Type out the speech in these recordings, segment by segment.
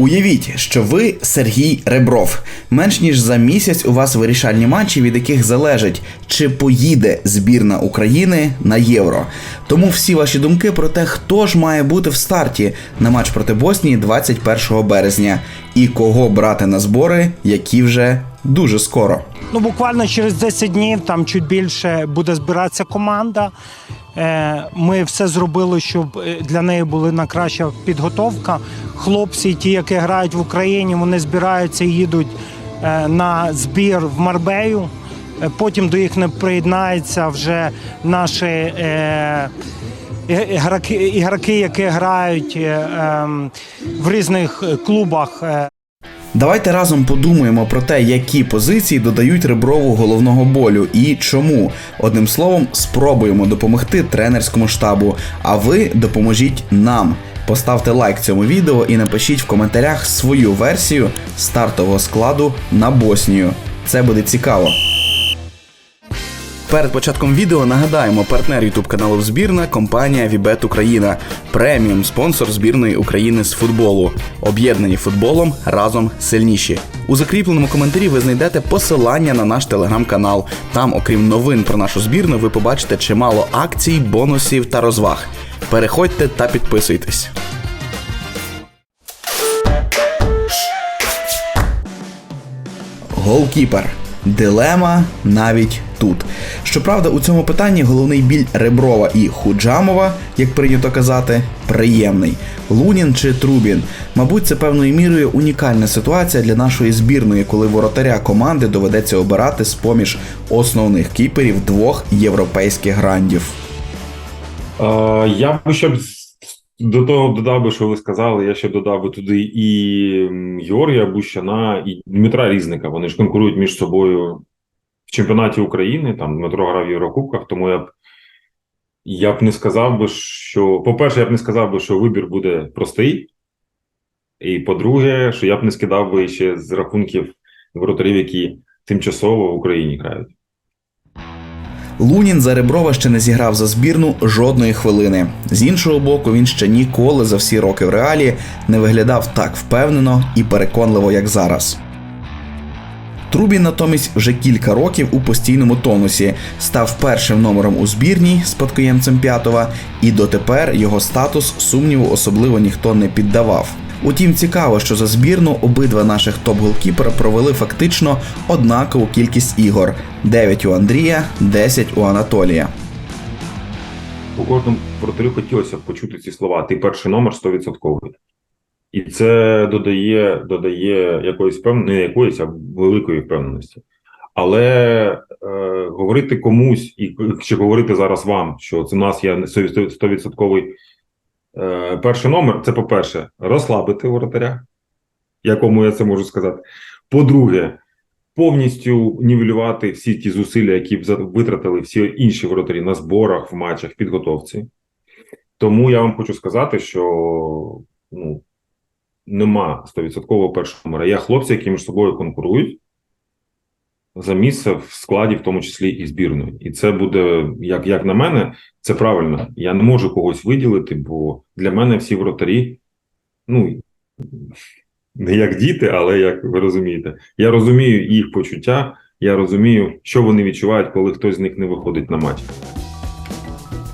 Уявіть, що ви Сергій Ребров. Менш ніж за місяць у вас вирішальні матчі, від яких залежить, чи поїде збірна України на євро. Тому всі ваші думки про те, хто ж має бути в старті на матч проти Боснії 21 березня, і кого брати на збори, які вже дуже скоро. Ну, буквально через 10 днів, там чуть більше буде збиратися команда. Е, Ми все зробили, щоб е, для неї була найкраща підготовка. Хлопці, ті, які грають в Україні, вони збираються і їдуть е, на збір в Марбею. Потім до їх не приєднаються вже наші е, ігроки, ігроки, які грають е, ем, в різних клубах. Давайте разом подумаємо про те, які позиції додають Реброву головного болю і чому. Одним словом, спробуємо допомогти тренерському штабу. А ви допоможіть нам. Поставте лайк цьому відео і напишіть в коментарях свою версію стартового складу на Боснію. Це буде цікаво. Перед початком відео нагадаємо партнер YouTube каналу Збірна компанія Вібет Україна, преміум спонсор збірної України з футболу. Об'єднані футболом разом сильніші. У закріпленому коментарі ви знайдете посилання на наш телеграм-канал. Там, окрім новин про нашу збірну, ви побачите чимало акцій, бонусів та розваг. Переходьте та підписуйтесь. Голкіпер. Дилема навіть тут. Щоправда, у цьому питанні головний біль Реброва і Худжамова, як прийнято казати, приємний. Лунін чи Трубін. Мабуть, це певною мірою унікальна ситуація для нашої збірної, коли воротаря команди доведеться обирати з поміж основних кіперів двох європейських грандів. Я би ще б до того додав би, що ви сказали, я ще б додав би туди і Георгія Бущана, і Дмитра Різника. Вони ж конкурують між собою в чемпіонаті України. Там Дмитро грав в Єврокубках, тому я б я б не сказав би, що по-перше, я б не сказав би, що вибір буде простий. І по-друге, що я б не скидав би ще з рахунків воротарів, які тимчасово в Україні грають. Лунін за Реброва ще не зіграв за збірну жодної хвилини. З іншого боку, він ще ніколи за всі роки в реалі не виглядав так впевнено і переконливо, як зараз. Трубін натомість вже кілька років у постійному тонусі став першим номером у збірній спадкоємцем П'ятова, і дотепер його статус сумніву особливо ніхто не піддавав. Утім, цікаво, що за збірну обидва наших топ-голкіпера провели фактично однакову кількість ігор: 9 у Андрія, 10 у Анатолія. У кожному воротарю хотілося почути ці слова. Ти перший номер 100%. І це додає, додає якоїсь певної, не якоїсь, а великої впевненості. Але е, говорити комусь, і чи говорити зараз вам, що це у нас є 100% е, перший номер, це по-перше, розслабити воротаря, якому я це можу сказати. По-друге, повністю нівелювати всі ті зусилля, які б витратили всі інші воротарі на зборах, в матчах, підготовці. Тому я вам хочу сказати, що ну, нема 100% першого номера. Є хлопці, які між собою конкурують за місце в складі, в тому числі і збірної. І це буде, як, як на мене, це правильно. Я не можу когось виділити, бо для мене всі воротарі, ну, не як діти, але як ви розумієте, я розумію їх почуття, я розумію, що вони відчувають, коли хтось з них не виходить на матч.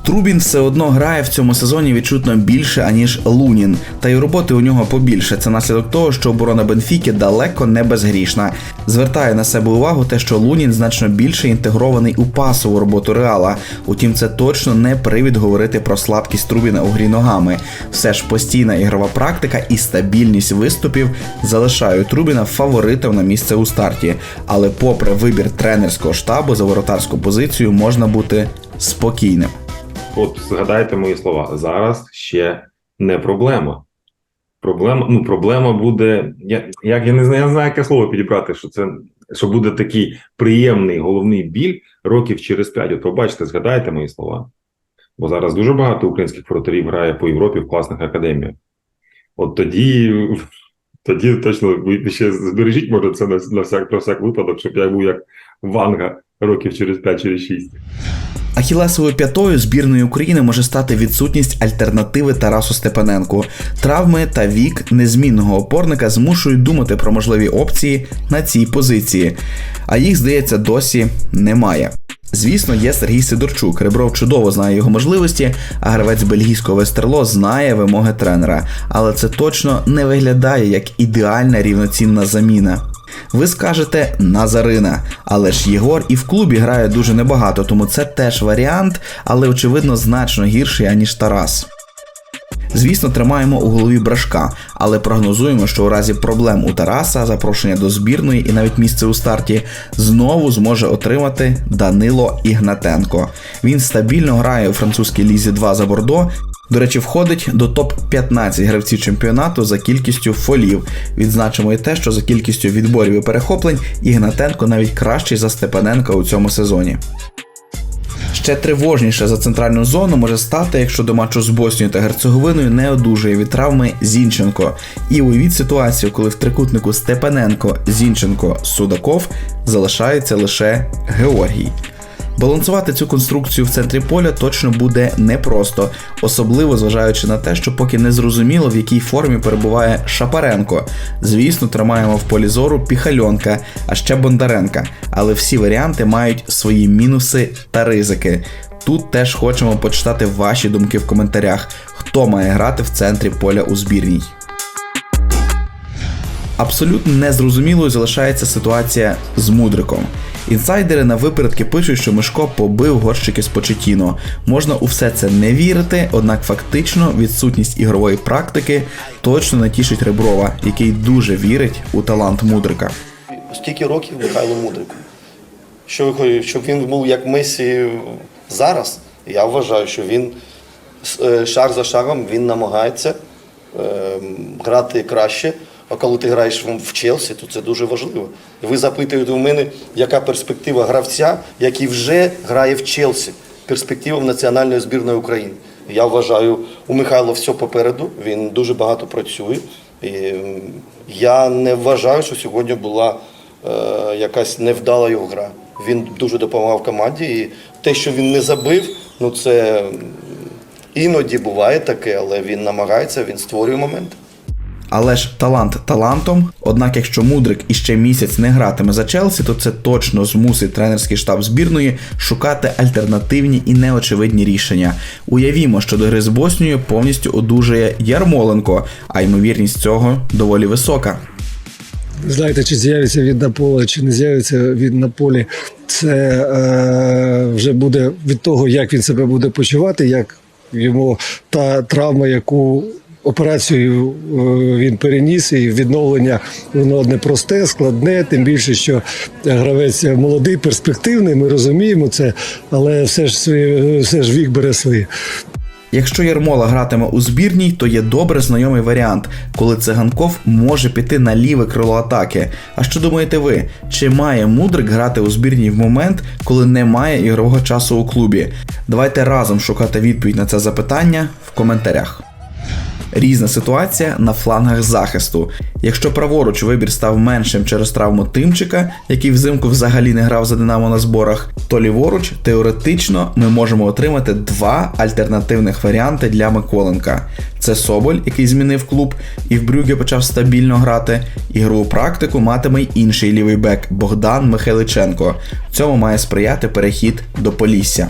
Трубін все одно грає в цьому сезоні відчутно більше, аніж Лунін. Та й роботи у нього побільше. Це наслідок того, що оборона Бенфіки далеко не безгрішна. Звертає на себе увагу те, що Лунін значно більше інтегрований у пасову роботу Реала. Утім, це точно не привід говорити про слабкість Трубіна у грі ногами. Все ж постійна ігрова практика і стабільність виступів залишають Трубіна фаворитом на місце у старті. Але, попри вибір тренерського штабу за воротарську позицію, можна бути спокійним. От згадайте мої слова. Зараз ще не проблема. Проблема, ну, проблема буде. Я, як я не знаю, я не знаю, яке слово підібрати, що це що буде такий приємний головний біль років через п'ять. От побачите, згадайте мої слова. Бо зараз дуже багато українських воротарів грає по Європі в класних академіях. От тоді, тоді точно ви ще збережіть, може, це на, на всяк, про всяк випадок, щоб я був як Ванга років через 5 через 6. Ахілесовою п'ятою збірної України може стати відсутність альтернативи Тарасу Степаненку. Травми та вік незмінного опорника змушують думати про можливі опції на цій позиції, а їх, здається, досі немає. Звісно, є Сергій Сидорчук. Ребров чудово знає його можливості, а гравець бельгійського вестерло знає вимоги тренера. Але це точно не виглядає як ідеальна рівноцінна заміна. Ви скажете Назарина, але ж Єгор і в клубі грає дуже небагато, тому це теж варіант, але очевидно значно гірший, аніж Тарас. Звісно, тримаємо у голові брашка, але прогнозуємо, що у разі проблем у Тараса, запрошення до збірної і навіть місце у старті знову зможе отримати Данило Ігнатенко. Він стабільно грає у французькій лізі 2 за Бордо. До речі, входить до топ-15 гравців чемпіонату за кількістю фолів. Відзначимо і те, що за кількістю відборів і перехоплень Ігнатенко навіть кращий за Степаненка у цьому сезоні. Ще тривожніше за центральну зону може стати, якщо до матчу з Боснією та Герцеговиною не одужує від травми Зінченко. І уявіть ситуацію, коли в трикутнику Степаненко, Зінченко, Судаков залишається лише Георгій. Балансувати цю конструкцію в центрі поля точно буде непросто, особливо зважаючи на те, що поки не зрозуміло, в якій формі перебуває Шапаренко. Звісно, тримаємо в полі зору Піхальонка, а ще Бондаренка. Але всі варіанти мають свої мінуси та ризики. Тут теж хочемо почитати ваші думки в коментарях, хто має грати в центрі поля у збірній. Абсолютно незрозумілою залишається ситуація з Мудриком. Інсайдери на випередки пишуть, що Мишко побив горщики з Почетіно. Можна у все це не вірити, однак фактично відсутність ігрової практики точно не тішить Реброва, який дуже вірить у талант Мудрика. Скільки років Михайло Мудрику? Що ви щоб він був як Месі зараз? Я вважаю, що він е, шаг за шагом він намагається е, грати краще. А коли ти граєш в Челсі, то це дуже важливо. Ви запитуєте у мене, яка перспектива гравця, який вже грає в Челсі, перспектива в національної збірної України. Я вважаю, у Михайла все попереду, він дуже багато працює. І я не вважаю, що сьогодні була е, якась невдала його гра. Він дуже допомагав команді. І те, що він не забив, ну це іноді буває таке, але він намагається, він створює моменти. Але ж талант талантом. Однак, якщо Мудрик іще місяць не гратиме за Челсі, то це точно змусить тренерський штаб збірної шукати альтернативні і неочевидні рішення. Уявімо, що до гри з Боснією повністю одужає Ярмоленко, а ймовірність цього доволі висока. Знаєте, чи з'явиться він на полі, чи не з'явиться він на полі, це е, вже буде від того, як він себе буде почувати, як йому та травма, яку операцію е, він переніс, і відновлення воно непросте, складне, тим більше, що гравець молодий, перспективний, ми розуміємо це, але все ж своє- все ж вік бере своє. Якщо Ярмола гратиме у збірній, то є добре знайомий варіант, коли циганков може піти на ліве крило атаки. А що думаєте ви? Чи має Мудрик грати у збірній в момент, коли немає ігрового часу у клубі? Давайте разом шукати відповідь на це запитання в коментарях. Різна ситуація на флангах захисту. Якщо праворуч вибір став меншим через травму Тимчика, який взимку взагалі не грав за Динамо на зборах, то ліворуч теоретично ми можемо отримати два альтернативних варіанти для Миколенка. Це Соболь, який змінив клуб і в Брюге почав стабільно грати. Ігрову практику матиме й інший лівий бек Богдан Михайличенко. Цьому має сприяти перехід до Полісся.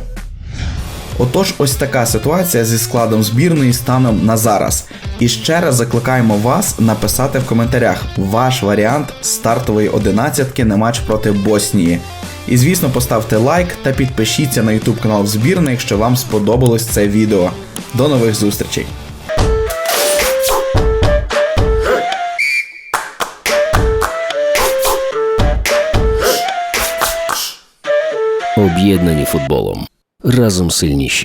Отож, ось така ситуація зі складом збірної станом на зараз. І ще раз закликаємо вас написати в коментарях ваш варіант стартової одинадцятки на матч проти Боснії. І звісно, поставте лайк та підпишіться на YouTube канал збірної, якщо вам сподобалось це відео. До нових зустрічей! Об'єднані футболом. Разом сильніші.